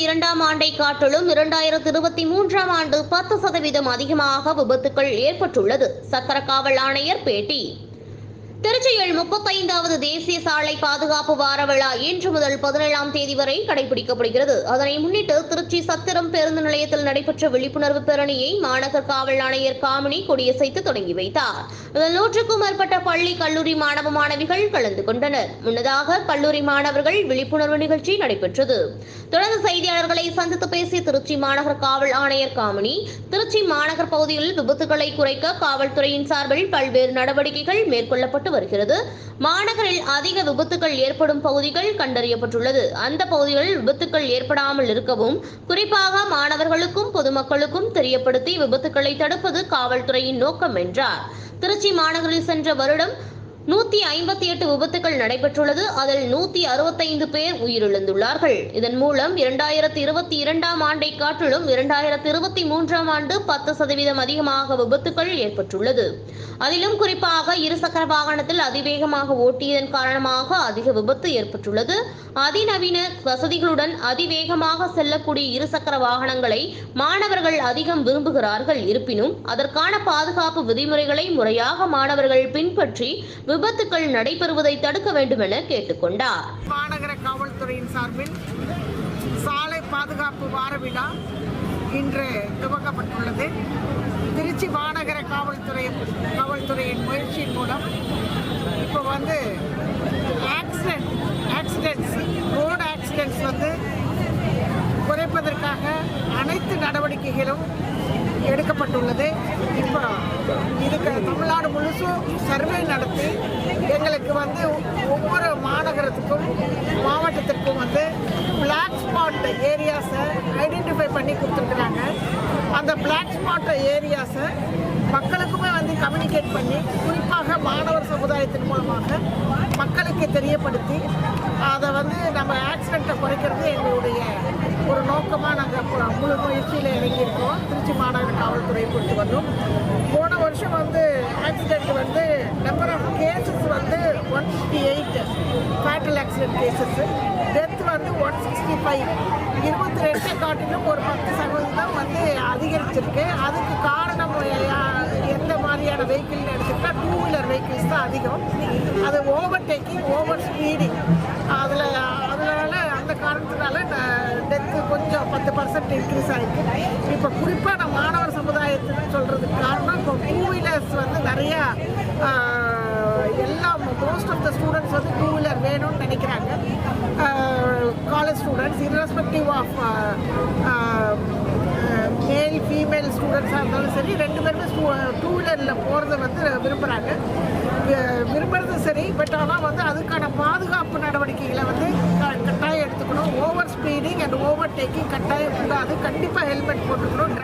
இரண்டாம் ஆண்டை காட்டிலும் இரண்டாயிரத்தி இருபத்தி மூன்றாம் ஆண்டு பத்து சதவீதம் அதிகமாக விபத்துகள் ஏற்பட்டுள்ளது. சக்கர காவல் ஆணையர் பேட்டி. திருச்சியில் முப்பத்தைந்தாவது தேசிய சாலை பாதுகாப்பு வார விழா இன்று முதல் பதினேழாம் தேதி வரை கடைபிடிக்கப்படுகிறது. அதனை முன்னிட்டு திருச்சி சத்திரம் பேருந்து நிலையத்தில் நடைபெற்ற விழிப்புணர்வு பேரணியை மாநகர் காவல் ஆணையர் காமினி கொடியசைத்து தொடங்கி வைத்தார். இதில் நூற்றுக்கும் மேற்பட்ட பள்ளி கல்லூரி மாணவ மாணவிகள் கலந்து கொண்டனர். முன்னதாக கல்லூரி மாணவர்கள் விழிப்புணர்வு நிகழ்ச்சி நடைபெற்றது. தொடர்ந்து செய்தியாளர்களை சந்தித்து பேசிய திருச்சி மாநகர் காவல் ஆணையர் காமினி திருச்சி மாநகர் பகுதியில் விபத்துகளை குறைக்க காவல்துறையின் சார்பில் பல்வேறு நடவடிக்கைகள் மேற்கொள்ளப்பட்டு வருகிறது. மாநகரில் அதிக விபத்துகள் ஏற்படும் பகுதிகள் கண்டறியப்பட்டுள்ளது. அந்த பகுதிகளில் விபத்துகள் ஏற்படாமல் இருக்கவும் குறிப்பாக மாணவர்களுக்கும் பொதுமக்களுக்கும் தெரியப்படுத்தி விபத்துக்களை தடுப்பது காவல்துறையின் நோக்கம் என்றார். திருச்சி மாநகரில் சென்ற வருடம் நூத்தி ஐம்பத்தி எட்டு விபத்துகள் நடைபெற்றுள்ளது. அதில் நூத்தி அறுபத்தைந்து பேர் உயிரிழந்துள்ளார்கள். இதன் மூலம் இரண்டாயிரத்தி இருபத்தி இரண்டாம் ஆண்டை காட்டிலும் இரண்டாயிரத்தி இருபத்தி மூன்றாம் ஆண்டு பத்து சதவீதம் அதிகமாக விபத்துகள் ஏற்பட்டுள்ளது. அதிலும் குறிப்பாக இருசக்கர வாகனத்தில் அதிவேகமாக ஓட்டியதன் காரணமாக அதிக விபத்து ஏற்பட்டுள்ளது. அதிநவீன வசதிகளுடன் அதிவேகமாக செல்லக்கூடிய இருசக்கர வாகனங்களை மாணவர்கள் அதிகம் விரும்புகிறார்கள். இருப்பினும் அதற்கான பாதுகாப்பு விதிமுறைகளை முறையாக மாணவர்கள் பின்பற்றி விபத்துக்கள் நடைபெறுவதை தடுக்க வேண்டும் என கேட்டுக்கொண்டார். மாநகர காவல்துறையின் சார்பில் சாலை பாதுகாப்பு வார விழா இன்று துவக்கப்பட்டுள்ளது. திருச்சி மாநகர காவல்துறை காவல்துறையின் முயற்சியின் மூலம் இப்போ வந்து ஆக்சிடென்ட் ஆக்சிடென்ட்ஸ் ரோடு ஆக்சிடென்ட்ஸ் வந்து குறைப்பதற்காக அனைத்து நடவடிக்கைகளும் எடுக்கப்பட்டுள்ளது. இதுக்கு தமிழ்நாடு முழுசும் சர்வே நடத்தி எங்களுக்கு வந்து ஒவ்வொரு மாநகரத்துக்கும் மாவட்டத்திற்கும் வந்து பிளாக் ஸ்பாட் ஏரியாஸை ஐடென்டிஃபை பண்ணி கொடுத்துருக்குறாங்க. அந்த பிளாக் ஸ்பாட் ஏரியாஸை மக்களுக்குமே வந்து கம்யூனிகேட் பண்ணி குறிப்பாக மாணவர் சமுதாயத்தின் மூலமாக மக்களுக்கு தெரியப்படுத்தி அதை வந்து நம்ம ஆக்சிடெண்ட்டை குறைக்கிறது எங்களுடைய ஒரு நோக்கமாக நாங்கள் முழு முயற்சியில் இறங்கியிருக்கோம். திருச்சி மாநகர காவல்துறையை பொறுத்து வந்தோம் ஆக்சிடென்ட் கேசஸ் டெத் வந்து ஒன் சிக்ஸ்டி ஃபைவ் இருபத்தி ரெண்டு காட்டிலும் ஒரு பத்து சதவீதம் வந்து அதிகரிச்சிருக்கு. அதுக்கு காரணம் எந்த மாதிரியான வெஹிக்கிள்னு எடுத்துக்கிட்டா டூ வீலர் வெஹிக்கிள்ஸ் தான் அதிகம். அது ஓவர் டேக்கிங் ஓவர் ஸ்பீடிங் அதில் அதனால அந்த காரணத்தினால டெத்து கொஞ்சம் பத்து பர்சன்ட் இன்க்ரீஸ் ஆகிருக்கு இப்போ குறிப்பாக நம்ம மாணவர் சமுதாயத்துக்கு சொல்கிறதுக்கு காரணம் இப்போ டூ வீலர்ஸ் வந்து நிறையா எல்லா மோஸ்ட் ஆஃப் த ஸ்டூடெண்ட்ஸ் வந்து வேணும்னு நினைக்கிறாங்க. College students irrespective of male female ஸ்டூடெண்ட்ஸாக இருந்தாலும் சரி ரெண்டு பேருமே டூ வீலரில் போகிறத வந்து விரும்புகிறாங்க விரும்புறது சரி பட் ஆனால் வந்து அதுக்கான பாதுகாப்பு நடவடிக்கைகளை வந்து கட்டாயம் எடுத்துக்கணும். Over speeding and overtaking கட்டாயம் கூடாது கண்டிப்பாக ஹெல்மெட் போட்டுக்கணும்.